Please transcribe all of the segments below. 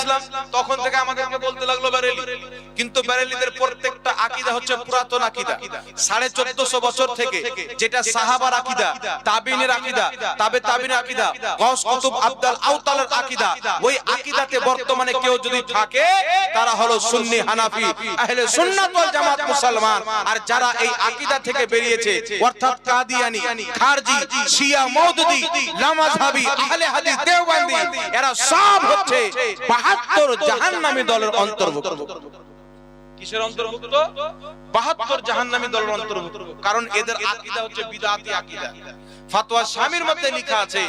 ইসলাম তখন থেকে আমাদেরকে বলতে লাগল বেরেলি। কিন্তু বেরেলিদের প্রত্যেকটা আকিদা হচ্ছে পুরাতন আকিদা। সাড়ে চোদ্দশো বছর থেকে যেটা সাহাবার আকিদা, তাবিনের আকিদা, তাবে তাবিনের আকিদা, গস কুতুব আব্দাল আউতালের আকিদা, ওই আকিদাতে বর্তমানে কেউ যদি থাকে, তারা হলো সুন্নি হানাফি, আহলে সুন্নাত ওয়াল জামাত মুসলমান। আর যারা এই আকিদা থেকে বেরিয়েছে, অর্থাৎ কাদিয়ানি, খারজি, শিয়া মওদুদি লামাযহাবি আহলে হাদিস, দেওবন্দি, এরা সব হচ্ছে 72 জাহান্নামী দলের অন্তর্ভুক্ত। কিসের অন্তর্ভুক্ত? 72 জাহান্নামী দলের অন্তর্ভুক্ত। কারণ এদের আকীদা হচ্ছে বিদআতি আকীদা। ফতোয়া স্বামীর মধ্যে লেখা আছে,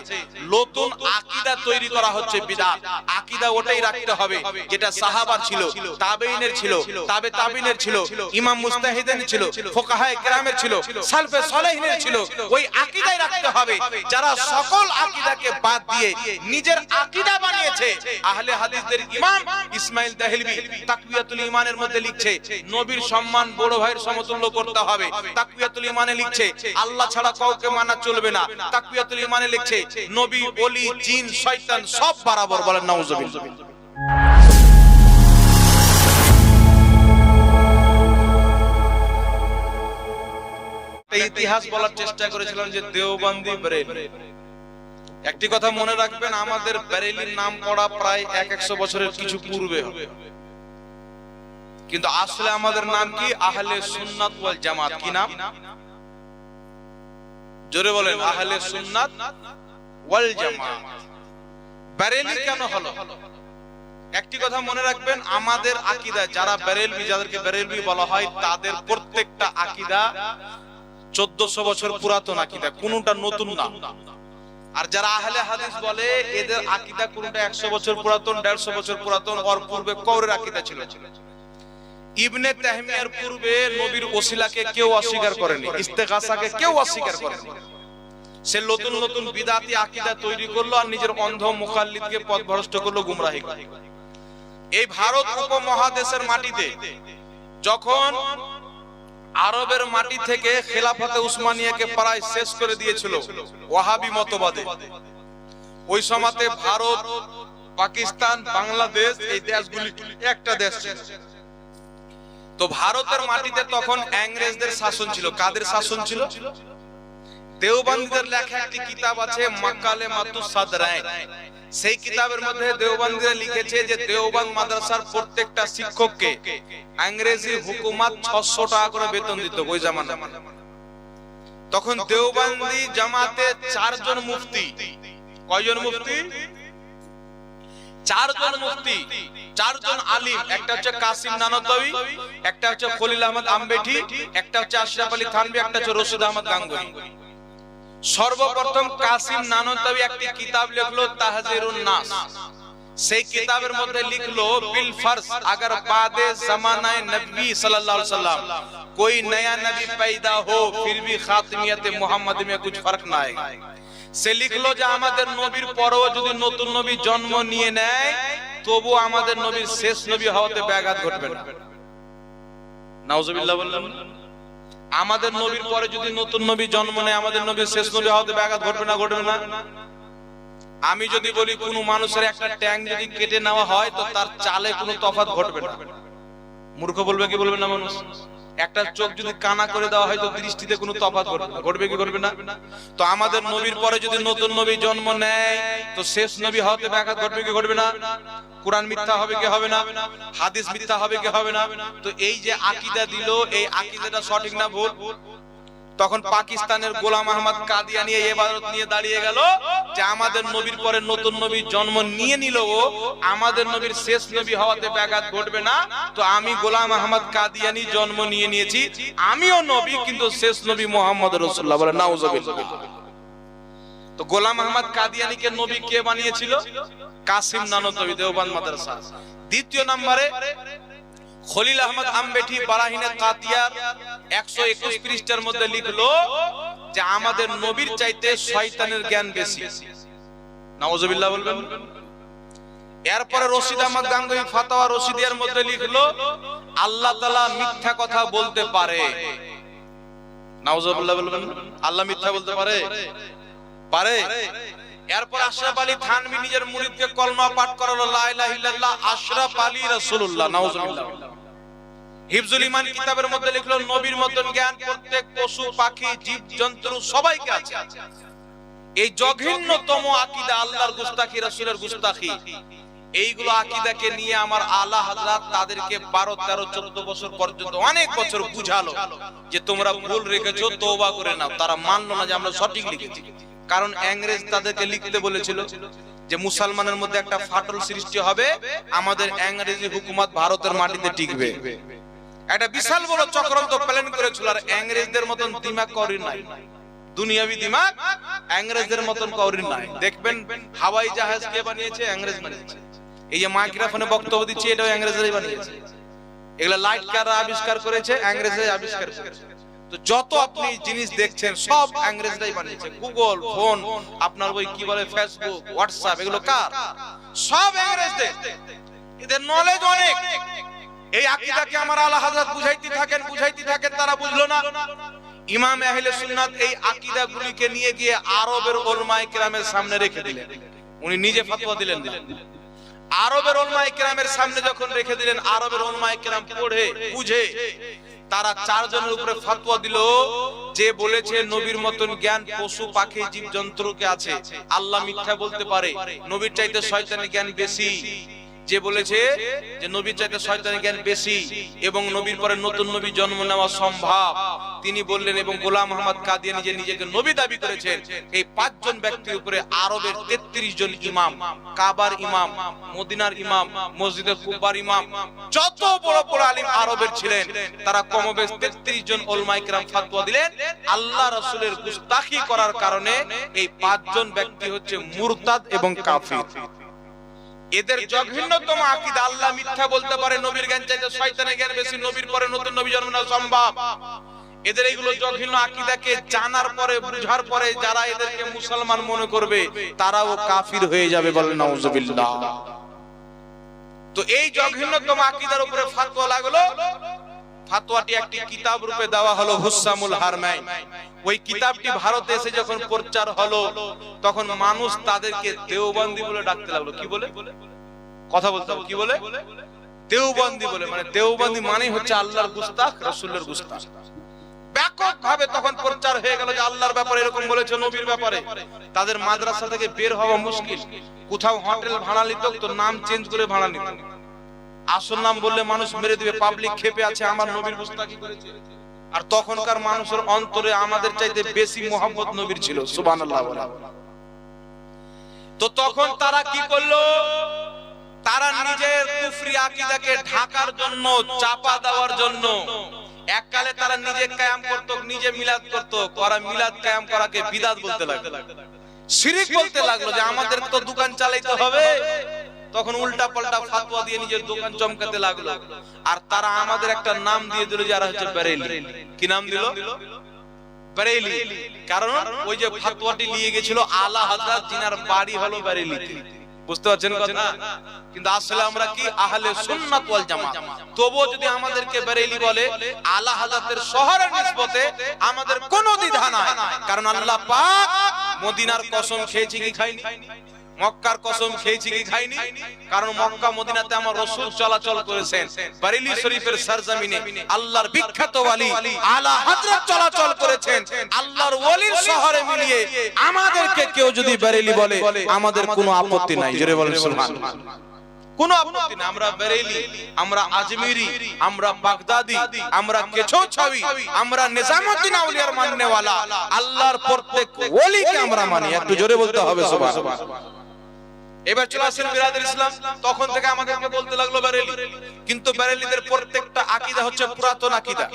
নতুন আকীদা তৈরি করা হচ্ছে বিদআত আকীদা ওটাই রাখতে হবে, যেটা সাহাবার ছিল তাবেইনের ছিল, তাবে তাবিনের ছিল, ইমাম মুস্তাহিদের ছিল, ফুকাহায়ে ছিল, সালফে সালেহিনের ছিল। ওই আকীদাই রাখতে হবে, যারা সকল আকীদাকে বাদ দিয়ে নিজের আকীদা বানিয়েছে। আহলে হাদিসদের ইমাম ইসমাইল দাহলভি তাকওয়াতুল ঈমানের মধ্যে নবীর সম্মান বড় ভাইয়ের সমতুল্য করতে হবে। তাকওয়াতুল ঈমানে লিখছে, আল্লাহ ছাড়া কাউকে মানা চলবে না। তাকওয়াতুল ঈমানে লিখছে, নবী, ওলি, জিন, শয়তান সব বরাবর বলেন, নাউজুবিল্লাহ। ইতিহাস বলার চেষ্টা করেছিলাম যে দেওবন্দি বেরেলি একটি কথা মনে রাখবেন, আমাদের বেরেলির নাম পড়া প্রায় এক একশো বছরের কিছু পূর্বে হবে। কিন্তু আসলে আমাদের নাম কি? আহলে সুন্নাত ওয়াল জামাত। কি নাম? জোরে বলেন, আহলে সুন্নাত ওয়াল জামাত। বেরেলি কেন হলো? একটি কথা মনে রাখবেন, আমাদের আকীদা, যারা বেরেলবি যাদেরকে বেরেলবি বলা হয়, তাদের প্রত্যেকটা আকীদা চোদ্দশো বছর পুরাতন আকিদা, কোনটা নতুন না। আর যারা আহলে হাদিস বলে, এদের আকিদা কোনটা একশো বছর পুরাতন, দেড়শো বছর পুরাতন, ওর পূর্বে কৌরের আকিদা ছিল। ইবনে তাহমিয়ার পূর্বে নবীর ওসিলাকে কেউ অস্বীকার করেনি, ইস্তেগাসাকে কেউ অস্বীকার করেনি। সে নতুন নতুন বিদাতি তৈরি করল আর নিজের অন্ধ করল গুমরাহি এই ভারত উপমহাদেশের মাটিতে যখন আরবের মাটি থেকে খেলাফতে উসমানিয়াকে প্রায় শেষ করে দিয়েছিল ওয়াহাবি মতবাদে, ওই সময়তে ভারত, পাকিস্তান, বাংলাদেশ এই দেশগুলি একটা দেশ ছিল। তো ভারতের মাটিতে তখন ইংরেজদের শাসন ছিল কাদের শাসন ছিল? দেওবন্দীদের লেখা একটি কিতাব আছে মাকালে মাতু সাদরাইন সেই কিতাবের মধ্যে দেওবন্দীরা লিখেছে যে দেওবন্দ মাদ্রাসার প্রত্যেকটা শিক্ষককে ইংরেজি হুকুমত 600 টাকা করে বেতন দিত ওই জামানা তখন দেওবন্দি জামাতে চারজন মুফতি? কয়জন মুফতি? চারজন মুফতি, চারজন আলিম, একটা হচ্ছে কাসিম নানতবি, একটা হচ্ছে খলিল আহমদ আমবেঠি, একটা হচ্ছে আশরাফ আলী থানবি একটা হচ্ছে রশিদ আহমদ গাঙ্গুলি। সর্বপ্রথম কাসিম নানতাবি একটি কিতাব লিখলো তাহজিরুন নাস। সেই কিতাবের মধ্যে লিখলো বিল ফরজ अगर बादे जमाना नबी सल्लल्लाहु अलैहि वसल्लम कोई नया नबी पैदा हो फिर भी खातिमियत मोहम्मद में कुछ फर्क ना आएगा সে লিখলো যে আমাদের নবীর পরেও যদি নতুন নবী জন্ম নিয়ে নেয় তবু আমাদের নবীর শেষ নবী হওয়াতে ব্যাঘাত ঘটবে না নাউজুবিল্লাহ বললাম আমাদের নবীর পরে যদি নতুন নবী জন্ম নেয় আমাদের নবীর শেষ নবী হওয়াতে ব্যাঘাত ঘটবে না ঘটবে না আমি যদি বলি কোন মানুষের একটা ট্যাঙ্ক যদি কেটে নেওয়া হয়, তো তার চালে কোনো তফাৎ ঘটবে না। মূর্খ বলবে কি বলবে না মানুষ? একটা চোখ যদি কানা করে দেওয়া হয়, তো দৃষ্টিতে কোনো তফাৎ ঘটবে কি ঘটবে না? তো আমাদের নবীর পরে যদি নতুন নবী জন্ম নেয়, তো শেষ নবী হওয়াতে ব্যাঘাত ঘটবে কি ঘটবে না? কোরআন মিথ্যা হবে কি হবে না? হাদিস মিথ্যা হবে কি হবে না? তো এই যে আকিদা দিল, এই আকিদাটা সঠিক না ভুল? তখন পাকিস্তানের গোলাম আহমদ কাদিয়ানি এই ইবাদত নিয়ে দাঁড়িয়ে গেল, যে আমাদের নবীর পরে নতুন নবী জন্ম নিয়ে নিল ও, আমাদের নবীর শেষ নবী হওয়াতে ব্যাঘাত ঘটবে না। তো আমি গোলাম আহমদ কাদিয়ানি জন্ম নিয়ে নিয়েছি, আমিও নবী, কিন্তু শেষ নবী মোহাম্মদ রসুল্লাহ বলে নাউজুবিল্লাহ। তো গোলাম আহমদ কাদিয়ানিকে নবী কে বানিয়েছিল? কাসিম নানতবি দেওবান্দ মাদ্রাসা। দ্বিতীয় নম্বরে খলিল আহমদ আম্বেঠি বারাহিনে কাতিয়ার একশো একুশ পৃষ্ঠার মধ্যে লিখলো যে আমাদের নবীর চাইতে শয়তানের জ্ঞান বেশি। নওয়াজবিল্লাহ বলবেন। এরপরে রশিদ আহমদ গাঙ্গুহি ফাতাওয়া রশিদিয়ার মধ্যে লিখলো, আল্লাহ মিথ্যা কথা বলতে পারে। নাউজুবিল্লাহ বলবেন, আল্লাহ মিথ্যা বলতে পারে? পারে। এরপর আশরাফ আলী থানভি নিজের মুরিদকে কলমা পাঠ করালো লা ইলাহা ইল্লাল্লাহ আশরাফ আলী রাসূলুল্লাহ নাউজুবিল্লাহ হিফজুল ইমান কিতাবের মধ্যে লিখলো নবীর মতন জ্ঞান প্রত্যেক পশু পাখি জীব জন্তু সবাইকে আছে। এই জঘন্যতম আকীদা আল্লাহর গুস্তাখি রাসূলের গুস্তাখি। এইগুলো আকীদাকে নিয়ে আমার আলা হযরত তাদেরকে 12 13 14 বছর পর্যন্ত অনেক বছর বুঝালো যে তোমরা ভুল রেখেছো, তওবা করে নাও। তারা মানলো না যে আমরা সঠিক লিখেছি। কারণ ইংরেজ তাদেরকে লিখতে বলেছিল যে মুসলমানের মধ্যে একটা ফাটল সৃষ্টি হবে, আমাদের ইংরেজি হুকুমত ভারতের মাটিতে টিকবে। একটা বিশাল বড় চক্রান্ত প্ল্যান করেছিল, আর ইংরেজদের মতন দিমাগ করি নাই। দুনিয়াবি দিমাগ ইংরেজদের মতন করি নাই। দেখবেন হাওয়াই জাহাজ কে বানিয়েছে? ইংরেজ বানিয়েছে। এই যে মাইক্রোফোনে বক্তব্য দিচ্ছি, এটাও ইংরেজরাই বানিয়েছে। এগুলা লাইট কারা আবিষ্কার করেছে? ইংরেজরাই আবিষ্কার করেছে। তো যত আপনি জিনিস দেখছেন, সব ইংরেজরাই বানিয়েছে। গুগল ফোন আপনার ওই কি বলে ফেসবুক হোয়াটসঅ্যাপ এগুলো কার? সব ইংরেজদের। এদের নলেজ অনেক। এই আকীদাকে আমার আলা হযরত বুঝাইতে থাকেন বুঝাইতে থাকেন, তারা বুঝলো না। ইমাম আহলে সুন্নাত এই আকীদাগুলিকে নিয়ে গিয়ে আরবের ওলমায়ে কেরামের সামনে রেখে দিলেন। উনি নিজে ফতোয়া দিলেন দিলেন। আরবের ওলমায়ে কেরামের সামনে যখন রেখে দিলেন, আরবের ওলমায়ে কেরাম পড়ে, বুঝে, তারা চারজনের উপরে ফতোয়া দিল, যে বলেছে, নবীর মতন জ্ঞান পশু, পাখি জীব জন্তুকে আছে। আল্লাহ মিথ্যা বলতে পারে, নবীর চাইতে শয়তানের জ্ঞান বেশি। যে বলেছে যে নবীর চাইতে শয়তানের জ্ঞান বেশি এবং নবীর পরে নতুন নবী জন্ম নেওয়া সম্ভব। তিনি বললেন, এবং গোলাম মোহাম্মদ কাদিয়ানি যে নিজেকে নবী দাবি করেছেন, এই পাঁচজন ব্যক্তির উপরে আরবের 33 জন ইমাম, কাবার ইমাম, মদিনার ইমাম মসজিদের কুবার ইমাম, যত বড় বড় আলিম আরবের ছিলেন, তারা কমবেশ 33 জন ওলমায়ে কেরাম ফতোয়া দিলেন। আল্লাহ রাসূলের গুস্তাখি করার কারণে এই পাঁচজন ব্যক্তি হচ্ছে মুরতাদ এবং কাফির। এদের জঘন্যতম আকীদা, আল্লাহ মিথ্যা বলতে পারে, নবীর জ্ঞান চাইতে শয়তানের জ্ঞান বেশি, নবীর পরে নতুন নবী জন্ম না সম্ভব। এদের এইগুলো জঘন্য আকীদাকে জানার পরে, বুঝার পরে যারা এদেরকে মুসলমান মনে করবে, তারাও কাফির হয়ে যাবে বলেন নাউজুবিল্লাহ। তো এই জঘন্যতম আকীদার উপরে ফতোয়া লাগল। ফাতোয়াটি একটি কিতাব রূপে দেওয়া হলো হুসামুল হারমাইন ওই কিতাবটি ভারতে এসে যখন প্রচার হলো, তখন মানুষ তাদেরকে দেওবন্দি বলে ডাকতে লাগল। কি বলে? কথা বলতে কি বলে? দেওবন্দি বলে মানে দেওবন্দি মানে হচ্ছে আল্লাহর গুস্তাখ, রাসূলের গুস্তাখ। ব্যাপক ভাবে তখন প্রচার হয়ে গেল যে আল্লাহর ব্যাপারে এরকম বলেছে নবীর ব্যাপারে। তাদের মাদ্রাসা থেকে বের হওয়া মুশকিল। কোথাও হোটেল ভাড়া নিত, তো নাম চেঞ্জ করে ভাড়া নিত। আসল নাম বললে মানুষ মেরে দিবে পাবলিক খেপে আছে, আমার নবীর মুস্তাকি করেছে? আর তখনকার মানুষের অন্তরে আমাদের চাইতে বেশি মোহাম্মদ নবীর ছিল, সুবহানাল্লাহ বলা। তো তখন তারা কি করল? তারা নিজের কুফরি আকীদাকে ঢাকার জন্য, চাপা দেওয়ার জন্য, এককালে তারা নিজে কায়াম করত, নিজে মিলাদ করত করা মিলাদ কায়াম করাকে বিদাত বলতে লাগল। শিরিক বলতে লাগল যে আমাদের তো দোকান চালাইতে হবে। তখন উল্টা পাল্টা ফাতোয়া দিয়ে নিজের দোকান চমকাতে লাগল। আর তারা আমাদের একটা নাম দিয়ে দিল যারা হচ্ছে বেরেলি কি নাম দিল? বেরেলি কারণ ওই যে ফাতোয়াটি নিয়ে গেছিল, আলা হযরত জিনার বাড়ি হলো বেরেলিতে বুঝতে পারছেন কথা? কিন্তু আসলে আমরা কি? আহলে সুন্নাত ওয়াল জামাত। তবুও যদি আমাদেরকে বেরেলি বলে, আলা হযরতের শহরের নিসবতে আমাদের কোনো দ্বিধা নাই। কারণ আল্লাহ পাক মদিনার কসম খেয়েছি কি খাইনি মক্কার কসম খেয়েছি কি খাইনি, কারণ মক্কা মদিনাতে আমার রসুল চলাচল করেছেন। বারেলি শরীফের সরজমিনে আল্লাহর বিখ্যাত ওয়ালি আলা হযরত চলাচল করেছেন। আল্লাহর ওয়ালির শহরে মিলিয়ে আমাদেরকে কেউ যদি বারেলি বলে, আমাদের কোনো আপত্তি নাই। জোরে বলেন সুবহানাল্লাহ কোনো আপত্তি না আমরা বেরেলি আমরা আজমিরি, আমরা বাগদাদি, আমরা কেছৌছাবি আমরা নিজামুদ্দিন আউলিয়ার মাননেওয়ালা আল্লাহর প্রত্যেক ওলিকে আমরা মানি। একটু জোরে বলতে হবে, সুবহানাল্লাহ। এবার চলে আসেন বিরাদের ইসলাম। তখন থেকে আমাদেরকে বলতে লাগল বেরেলি। কিন্তু বেরেলিদের প্রত্যেকটা আকীদা হচ্ছে পুরাতন আকীদা।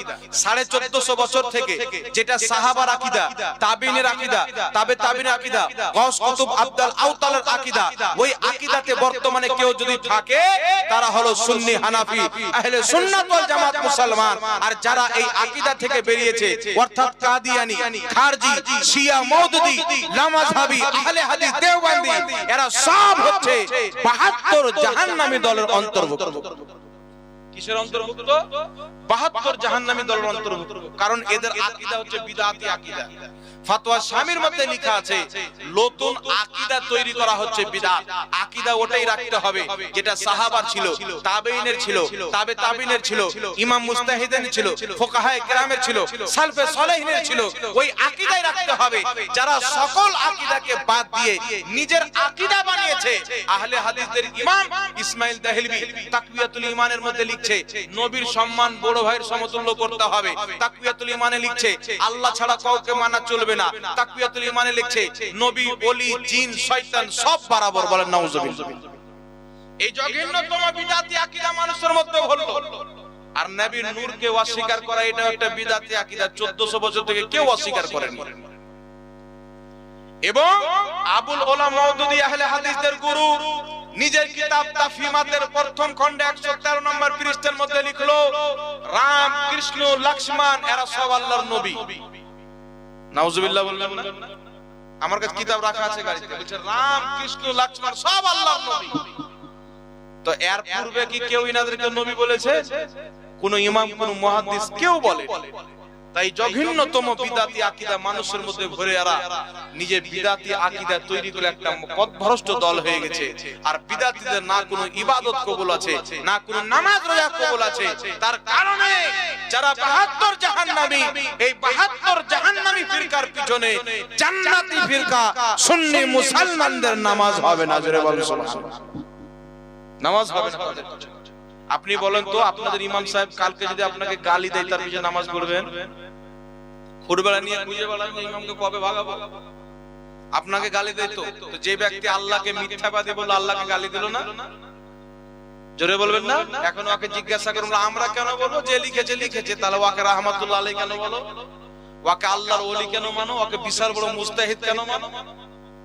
সাড়ে চোদ্দশো বছর থেকে যেটা সাহাবার আকীদা, তাবিনের আকীদা, তাবে তাবিনের আকীদা, গস কুতুব আব্দাল আউতালের আকীদা, ওই আকীদাতে বর্তমানে কেউ যদি থাকে, তারা হলো সুন্নি হানাফি, আহলে সুন্নাত ওয়াল জামাত মুসলমান। আর যারা এই আকিদা থেকে বেরিয়েছে, অর্থাৎ কাদিয়ানি, খারজি, শিয়া, মওদুদি লামাযহাবি আহলে হাদিস, দেওবন্দি, এরা সব হচ্ছে 72 জাহান্নামী দলের অন্তর্ভুক্ত। কিসের অন্তর্ভুক্ত? বাহাত্তর জাহান্নামী দলের অন্তর্ভুক্ত। কারণ এদের আকিদা হচ্ছে বিদাতি আকীদা। ফাতোয়া স্বামীর মধ্যে লেখা আছে, নতুন আকীদা তৈরি করা হচ্ছে বিদআত আকীদা ওটাই রাখতে হবে, যেটা সাহাবার ছিল তাবেইনের ছিল, তাবে তাবিনের ছিল, ইমাম মুস্তাহিদের ছিল, ফুকাহায়ে কেরামের ছিল, সালফে সালেহিনের ছিল। ওই আকীদাই রাখতে হবে, যারা সকল আকীদাকে বাদ দিয়ে নিজের আকীদা বানিয়েছে। আহলে হাদিসদের ইমাম ইসমাইল দাহলভি তাকওয়াতুল ঈমানের মধ্যে লিখছে, নবীর সম্মান বড় ভাইয়ের সমতুল্য করতে হবে। তাকওয়াতুল ঈমানে লিখছে, আল্লাহ ছাড়া কাউকে মানা চলবে না। তাকওয়াতুল ঈমানে লিখছে, নবী জিন, শয়তান সব বরাবর বলেন, নাউজুবিল্লাহ। এই জঘন্যতম বিদাতি আকীদা মানুষের মধ্যে হলো। আর নূরকে অস্বীকার করা এটা একটা বিদাতি আকীদা 1400 বছর থেকে কেউ অস্বীকার এবং আবুল ওলা মওদুদি আহলে হাদিসদের গুরু, নিজের কিতাব তাফহিমাতের প্রথম খণ্ডে 113 নম্বর পৃষ্ঠার মধ্যে লিখলো, রাম, কৃষ্ণ, লক্ষ্মণ, এরা সব আল্লাহর নবী। নাউজুবিল্লাহ বললেন না? আমার কাছে কিতাব রাখা আছে গাড়িতে। বলছে রাম কৃষ্ণ লক্ষ্মণ সব আল্লাহর নবী। তো এর পূর্বে কি কেউ ইনাদেরকে নবী বলেছে? কোন ইমাম কোন মুহাদ্দিস কেউ বলে তাই জঘন্যতম বিদাতি আকীদা মানুষের মধ্যে ভরে এরা, নিজে বিদাতি আকীদা তৈরি করে একটা পথভ্রষ্ট দল হয়ে গেছে। আর বিদাতিদের না কোনো ইবাদত কবুল আছে, না কোনো নামাজ রোজা কবুল আছে। তার কারণে যারা 72 জাহান্নামী, এই 72 জাহান্নামী ফিরকার পিছনে জান্নাতি ফিরকা, সুন্নি মুসলমানদের নামাজ হবে না, জোরে বলেন নামাজ হবে না। আপনি বলেন তো আপনাদের ইমাম সাহেব কালকে যদি আপনাকে গালি দেয় তার পিছনে নামাজ পড়বেন? খুরবেলা নিয়ে খুঁজে বেড়ান ইমামকে কবে ভাগাবো? আপনাকে গালি দেয় তো। যে ব্যক্তি আল্লাহকে মিথ্যাবাদী বলল আল্লাহকে গালি দিল না? জোরে বলবেন না? এখন ওকে জিজ্ঞাসা করুন আমরা কেন বলব? যে লিখেছে লিখেছে তাহলে ওকে রাহমাতুল্লাহ আলাই কেন বলো? ওকে আল্লাহর ওলি কেন মানো? ওকে বিশাল বড় মুস্তাহিদ কেন মানো?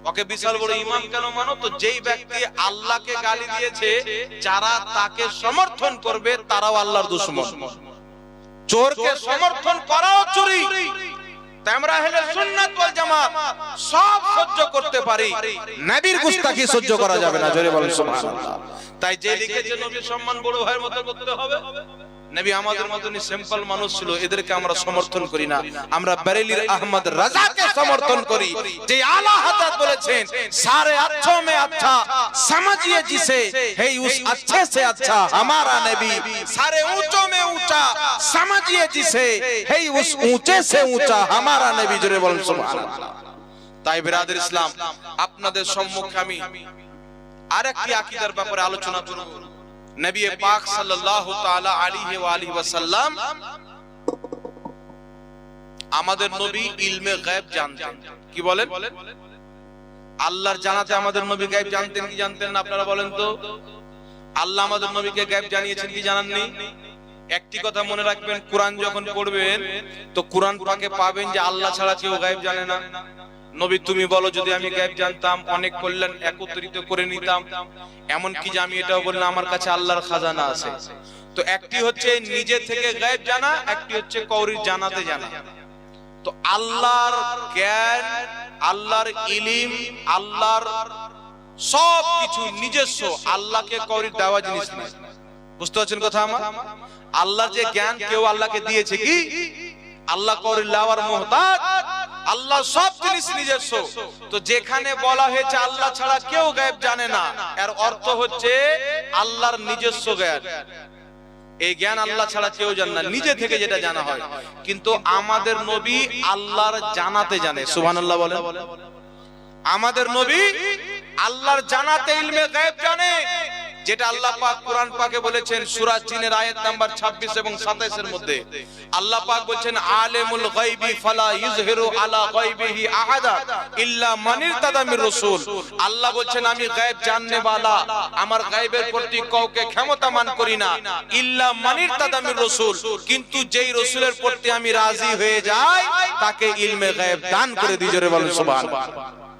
ওকে বিশাল বড় ইমাম কেন মানো? তো যেই ব্যক্তি আল্লাহকে গালি দিয়েছে যারা তাকে সমর্থন করবে তারাও আল্লাহর দুশ্মন। চোরকে সমর্থন করাও চুরি। আমরা আহলে সুন্নাত ওয়াল জামাত সব সহ্য করতে পারি। নবীর গুস্তাখি সহ্য করা যাবে না জোরে বলেন সুবহানাল্লাহ। তাই যে লিখেছে নবীর সম্মান বড় ভাইয়ের মতো করতে হবে। নবী আমাদের মতনই সিম্পল মানুষ ছিল এদেরকে আমরা সমর্থন করি না আমরা বেরেলির আহমদ রাজাকে সমর্থন করি যে আলা হযরত বলেছেন সারে अच्छों में अच्छा समझिए जिसे है उस अच्छे से अच्छा हमारा नबी सारे ऊंचों में ऊंचा समझिए जिसे है उस ऊंचे से ऊंचा हमारा नबी জোরে বলেন সুবহানাল্লাহ তাই বিরাদর ইসলাম আপনাদের সম্মুখে আমি আরেকটি আকীদার ব্যাপারে আলোচনা করব নবী পাক সাল্লাল্লাহু তাআলা আলাইহি ওয়া আলিহি ওয়াসাল্লাম আমাদের নবী ইলমে গায়ব জানতেন। কি বলেন? আল্লাহর জানাতে আমাদের নবী গায়ব জানতেন কি জানতেন না আপনারা বলেন তো? আল্লাহ আমাদের নবীকে গায়ব জানিয়েছেন কি জানাননি? একটি কথা মনে রাখবেন, কোরআন যখন পড়বেন, তো কোরআন পাকে পাবেন যে আল্লাহ ছাড়া কেউ গায়ব জানে না। নবী, তুমি বলো, যদি আমি গায়ব জানতাম, অনেক কল্যাণ একত্রিত করে নিতাম। এমন কি যে আমি এটাও বললাম, আমার কাছে আল্লাহর খাজানা আছে। তো একটি হচ্ছে নিজে থেকে গায়েব জানা, একটি হচ্ছে কৌরির জানাতে জানা। তো আল্লাহর জ্ঞান, আল্লাহর ইলিম, আল্লাহর সব কিছু নিজস্ব, আল্লাহকে কৌরির দেওয়া জিনিস না বুঝতে পারছেন কথা আমার? আল্লাহর যে জ্ঞান, কেউ আল্লাহকে দিয়েছে কি? আল্লাহ কৌরির লাওয়ার মোহতাজ। আল্লাহ সব জিনিস নিজস্ব। তো যেখানে বলা হয়েছে আল্লাহ ছাড়া কেউ গায়েব জানে না। এর অর্থ হচ্ছে আল্লাহর নিজস্ব জ্ঞান। এই জ্ঞান আল্লাহ ছাড়া কেউ জানে না। নিজে থেকে যেটা জানা হয়। কিন্তু আমাদের নবী আল্লাহর জানাতে জানে। সুবহানাল্লাহ বলে আমাদের নবী আল্লাহর জানাতে ইলমে গায়েব জানে। যেটা আল্লাহ পাক কোরআন পাকে বলেছেন সূরা জিনের আয়াত নাম্বার 26 এবং 27 এর মধ্যে। আল্লাহ পাক বলছেন, আলেমুল গায়বি ফালা ইযহিরু আলা গায়বিহি আহাদা ইল্লা মান ইরতাদা মির রাসূল। আল্লাহ বলছেন, আমি গায়েব জাননে वाला আমার গায়েবের প্রতি কাউকে ক্ষমতামান করি না, ইল্লা মান ইরতাদা মির রাসূল। কিন্তু যেই রাসূলের প্রতি আমি রাজি হয়ে যাই, তাকে ইলমে গায়েব দান করে দিই, জোরে বলেন সুবহানাল্লাহ।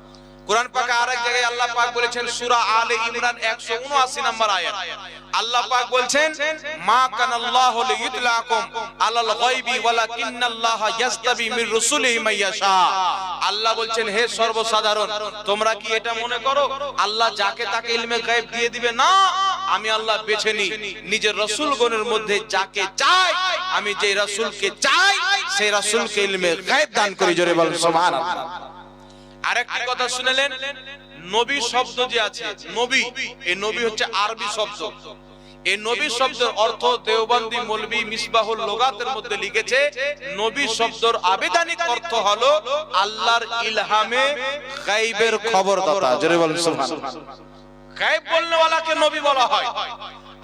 কোরআন পাকে আরেক জায়গায় আল্লাহ পাক বলেছেন সূরা আলে ইমরান 179 নম্বর আয়াত। আল্লাহ পাক বলছেন মা কানাল্লাহু লিইতলাকুম আলাল গায়বি ওয়ালাকিন্নাল্লাহা ইয়াস্তাবি মির রুসুলিহি মাইয়াশা আল্লাহ বলছেন হে সর্বসাধারণ তোমরা কি এটা মনে করো? আল্লাহ যাকে তাকে ইলমে গায়েব দিয়ে দিবে না আমি আল্লাহ বেছে নিই। নিজের রসুলগণের মধ্যে যাকে চাই আমি যে রসুলকে চাই সেই রসুলকে ইলমে গায়েব দান করি জোরে বলেন সুবহানাল্লাহ আরেকটা কথা শুনেলেন নবী শব্দ যে আছে নবী এই নবী হচ্ছে আরবি শব্দ। এই নবী শব্দের অর্থ দেওবন্দি মৌলবি মিসবাহুল লোগাতের মধ্যে লিখেছে নবী শব্দের আবেদানিক অর্থ হলো আল্লাহর ইলহামে গাইবের খবরদাতা। জোরে বলেন সুবহানাল্লাহ। গায়েব বলনে ওয়ালাকে নবী বলা হয়।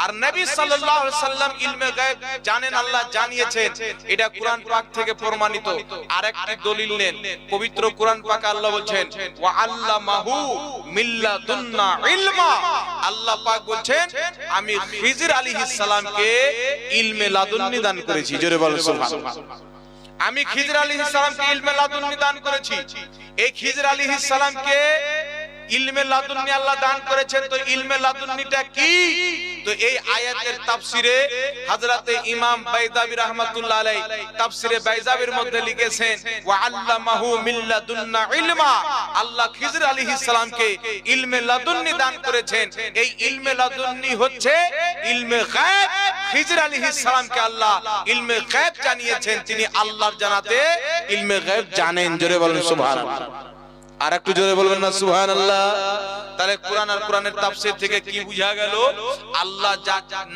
আর নবী সাল্লাল্লাহু আলাইহি সাল্লাম ইলমে গায়েব জানেন আল্লাহ জানিয়েছেন, এটা কোরআন পাক থেকে প্রমাণিত। আরেকটি দলিল নেন, পবিত্র কোরআন পাক আল্লাহ বলছেন, ওয়া আল্লামাহু মিল্লাতুন্না ইলমা। আল্লাহ পাক বলছেন, আমি খিজির আলাইহিস সালামকে ইলমে লাদুন্নি দান করেছি। জোরে বলেন, সুবহানাল্লাহ। আমি খিজির আলাইহিস সালামকে ইলমে লাদুন্নি দান করেছি। এই খিজির আলাইহিস সালামকে দান করেছেন এই ইলমা। লাদুন্নি হচ্ছে ইলমে গায়ব। খিজর সালামকে আল্লাহ ইলমে গায়ব জানিয়েছেন। তিনি আল্লাহর জানাতে ইলমে গায়ব জানেন। জোরে বলেন আর একটু জোরে বলবেন না সুহান আল্লাহ তাহলে কোরআন আর কোরআনের তাফসীর থেকে কি বুঝা গেল? আল্লাহ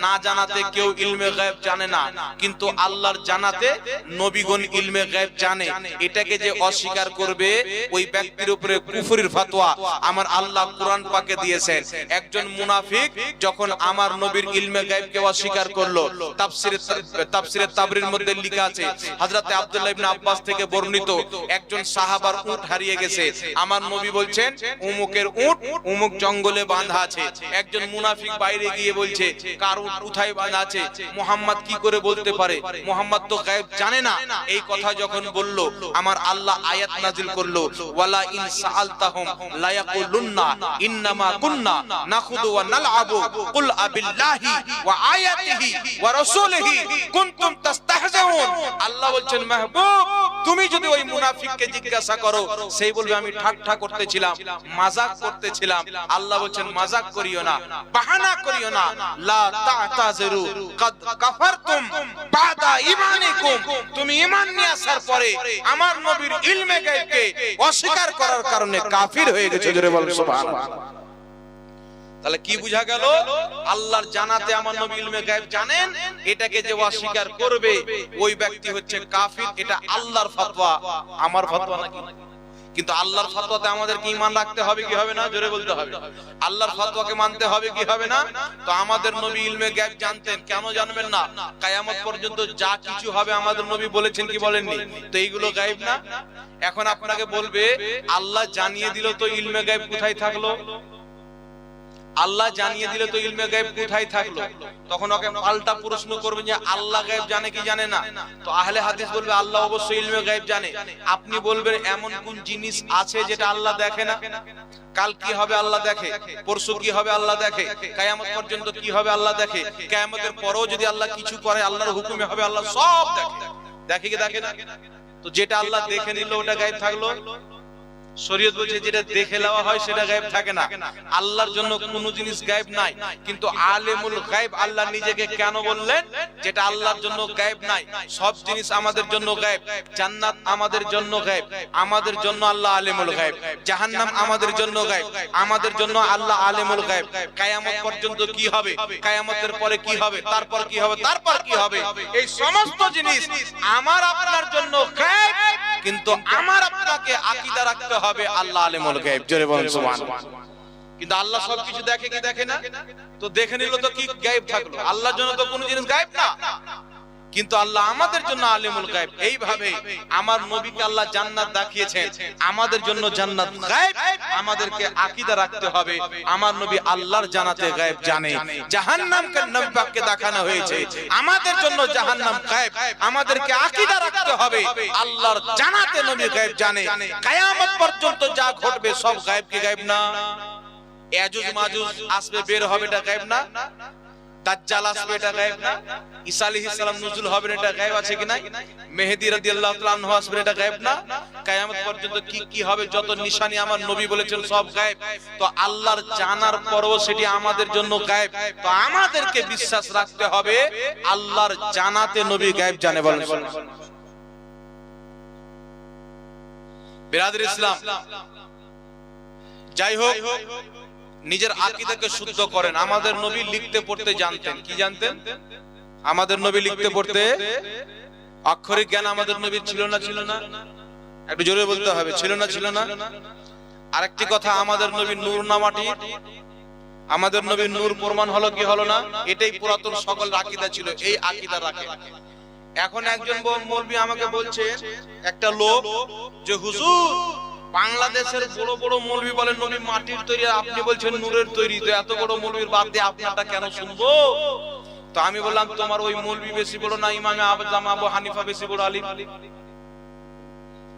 না জানাতে কেউ ইলমে গায়েব জানে না কিন্তু আল্লাহর জানাতে নবীগণ ইলমে গায়েব জানে। এটাকে যে অস্বীকার করবে ওই ব্যক্তির উপরে কুফরির ফতোয়া আমার আল্লাহ কোরআন পাকে দিয়েছেন। একজন মুনাফিক যখন আমার নবীর ইলমে গায়েবকে অস্বীকার করল তাফসিরে তাফসিরে তাবরির মধ্যে লেখা আছে হযরতে আব্দুল্লাহ ইবনে আব্বাস থেকে বর্ণিত একজন সাহাবার উট হারিয়ে গেছে। আমার নবী বলছেন উমুকের উট উমুক জঙ্গলে বাঁধা আছে। একজন মুনাফিক বাইরে গিয়ে বলছে কার উট কোথায় বাঁধা আছে? মোহাম্মদ কি করে বলতে পারে? মোহাম্মদ তো গায়েব জানে না। এই কথা যখন বলল আমার আল্লাহ আয়াত নাজিল করল ওয়ালা ইন সাআলতাহুম লা ইয়াকুলুন্না ইন্নামা কুন্না নাখুদু ওয়া নালআবু কুল আবিল্লাহি ওয়া আয়াতিহি ওয়া রাসূলিহি কুনতুম তাস্তাহজিউন। আল্লাহ বলছেন মাহবুব তুমি যদি ওই মুনাফিককে জিজ্ঞাসা করো সেই বলবে আমি ঠাট্টা করতেছিলাম, মাজাক করতেছিলাম। আল্লাহ বলছেন, মাজাক করিও না, বাহানা করিও না। লা তাতাজিরু কাদ কাফারতুম বাদা ঈমানিকুম। তুমি ঈমান নিয়ে আসার পরে আমার নবীর ইলমে গায়বকে অস্বীকার করার কারণে কাফির হয়ে গেছে, জোরে বল সুবহানাল্লাহ। তাহলে কি বুঝা গেল? আল্লাহর জানাতে আমার নবী ইলমে গায়েব জানেন, এটাকে যে অস্বীকার করবে, ওই ব্যক্তি হচ্ছে কাফির, এটা আল্লাহর ফতোয়া। আমার ফতোয়া নাকি? কিন্তু আল্লাহর ফতোয়াতে আমাদের কি ঈমান রাখতে হবে কি হবে না? জোরে বলতে হবে। আল্লাহর ফতোয়াকে মানতে হবে কি হবে না? তো আমাদের নবী ইলমে গায়েব জানতেন। কেন জানবেন না? কিয়ামত পর্যন্ত যা কিছু হবে আমাদের নবী বলেছেন কি বলেননি? তো এইগুলো গায়েব না? এখন আপনাকে বলবে, আল্লাহ জানিয়ে দিল তো ইলমে গায়েব কোথায় থাকল? আল্লাহ জানিয়ে দিলে তো ইলমে গায়েব কোথায় থাকল? তখন ওকে পাল্টা প্রশ্ন করবেন যে, আল্লাহ গায়েব জানে কি জানে না? তো আহলে হাদিস বলবে, আল্লাহ অবশ্যই ইলমে গায়েব জানে। আপনি বলবেন, এমন কোন জিনিস আছে যেটা আল্লাহ দেখে না? কাল কি হবে আল্লাহ দেখে, পরশু কি হবে আল্লাহ দেখে, কিয়ামত পর্যন্ত কি হবে আল্লাহ দেখে, কিয়ামতের পরেও যদি আল্লাহ কিছু করে, আল্লাহর হুকুমে হবে, আল্লাহ সব দেখে। দেখে কি দেখে না? তো যেটা আল্লাহ দেখে নিল, ওটা গায়েব থাকল? শরীয়ত বলছে, যেটা দেখে নেওয়া হয় সেটা গায়েব থাকে না। আল্লাহর জন্য কোনো জিনিস গায়েব নাই। কিন্তু আলেমুল গায়েব আল্লাহ নিজেকে কেন বললেন? যেটা আল্লাহর জন্য গায়েব নাই। সব জিনিস আমাদের জন্য গায়েব। জান্নাত আমাদের জন্য গায়েব। আমাদের জন্য আল্লাহ আলেমুল গায়েব। জাহান্নাম আমাদের জন্য গায়েব। আমাদের জন্য আল্লাহ আলেমুল গায়েব। কিয়ামত পর্যন্ত কি হবে? কিয়ামতের পরে কি হবে? তারপর কি হবে? তারপর কি হবে? এই সমস্ত জিনিস আমার আপনার জন্য গায়েব। কিন্তু আমার আপনাকে আকীদা রাখতে হবে আল্লাহ আলিমুল গায়ব। জোরে বলুন সুবহানাল্লাহ কিন্তু আল্লাহ সব কিছু দেখে কি দেখে না? তো দেখে নিল তো কি গায়েব থাকল। আল্লাহর জন্য তো কোনো জিনিস গায়েব না। কিন্তু আল্লাহ আমাদের জন্য আলিমুল গায়েব। এইভাবে আমার নবীকে আল্লাহ জান্নাত দেখিয়েছেন। আমাদের জন্য জান্নাত গায়েব। আমাদেরকে আকীদা রাখতে হবে। আমার নবী আল্লাহর জানাতে গায়েব জানে। জাহান্নামকে নবী পাককে দেখানো হয়েছে। আমাদের জন্য জাহান্নাম গায়েব। আমাদেরকে আকীদা রাখতে হবে। আল্লাহর জানাতে নবী গায়েব জানে। কিয়ামত পর্যন্ত যা ঘটবে সব গায়েব কি গায়েব না। ইয়াজুজ মাজুজ আসবে, বের হবে এটা গায়েব না। দাজ্জাল আসবে, এটা গায়েব না? ঈসা আলাইহিস সালাম নজুল হবেন, এটা গায়েব আছে কি নাই? মেহেদি রাদিয়াল্লাহু তাআলা আনহু আসবেন, এটা গায়েব না? কিয়ামত পর্যন্ত কি কি হবে, যত নিশানি আমার নবী বলেছেন, সব গায়েব। তো আল্লাহর জানার পরও সেটি আমাদের জন্য গায়েব। তো আমাদেরকে বিশ্বাস রাখতে হবে, আল্লাহর জানাতে নবী গায়েব জানে বলেন। বিরাদর ইসলাম, যাই হোক নিজের আকীদাকে শুদ্ধ করেন। আমাদের নবী লিখতে পড়তে জানতেন। কি জানতেন? আমাদের নবী লিখতে পড়তে অক্ষরিক জ্ঞান আমাদের নবীর ছিল না ছিল না? একটু জোরে বলতে হবে ছিল না ছিল না? আরেকটি কথা আমাদের নবী নূর নামাটি। আমাদের নবী নূর প্রমাণ হলো কি হলো না? এটাই পুরাতন সকল আকিদা ছিল এই আকীদা রাখে। এখন একজন মৌলবী আমাকে বলছে একটা লোক যে হুজুর বাংলাদেশের বড় বড় মৌলবী বলেন নবী, মাটির তৈরি আপনি বলছেন নূরের তৈরি। তো এত বড় মৌলবীর বাদ দিয়ে আপনারটা কেন শুনব? তো আমি বললাম, তোমার ওই মৌলবী বেশি বড় না, ইমামে আবদাম আবু হানিফা বেশি বড় আলিম?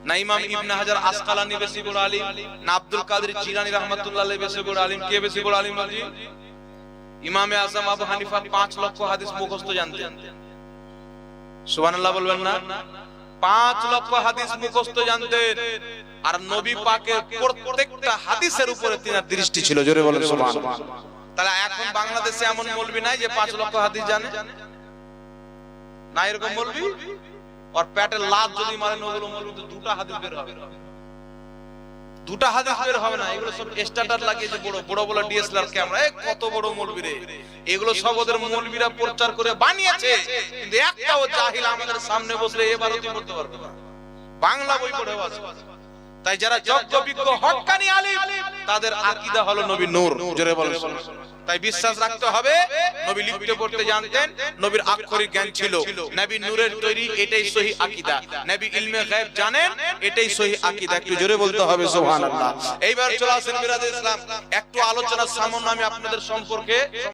না, ইমাম ইবনে হাজার আসকালানি বেশি বড় আলিম? না, আব্দুল কাদের জিলানী রহমাতুল্লাহ বেশি বড় আলিম? কে বেশি বড় আলিম বলছি? ইমামে আজম আবু হানিফা পাঁচ লক্ষ হাদিস মুখস্থ জানতেন। সুবহানাল্লাহ বলবেন না? পাঁচ লক্ষ হাদিস মুখস্থ জানতেন। আর নবী পাকের প্রত্যেকটা হাদিসের উপরে তিনার দৃষ্টি ছিল। জোরে বলেন সুবহানাল্লাহ তাহলে এখন বাংলাদেশে এমন বলবি নাই যে পাঁচ লক্ষ হাদিস জানে? না এরকম মৌলবি? আর পেটে লাভ যদি মারেন ওগুলো মৌলবি তো দুটা হাদিস বের হবে। দুটা হাদিস বের হবে না, এগুলো সব স্ট্যান্ডার্ড লাগিয়েছে বড় বড় বড় ডিএসএলআর ক্যামেরা এ কত বড় মৌলবি রে এগুলো সব ওদের মৌলবিরা প্রচার করে বানিয়েছে, কিন্তু একটাও জাহিল আমাদের সামনে বসলে এবারও তুই করতে পারবে না। বাংলা বই পড়ে আছে তাই যারা যোগ্য বিজ্ঞ হক্কানি আলিম তাদের আকীদা হলো নবী নূর জোরে বলেন। তাই বিশ্বাস রাখতে হবে নবী লিখতে পড়তে জানতেন নবীর আক্ষরিক জ্ঞান ছিল নবী নূরের তৈরি এটাই সহি আকীদা। নবী ইলমে গায়ব জানেন এটাই সহি আকীদা। একটু জোরে বলতে হবে সুবহানাল্লাহ। এইবার চলে আসেন বিরাদ ইসলাম। একটু আলোচনা সামান্য আমি আপনাদের সম্পর্কে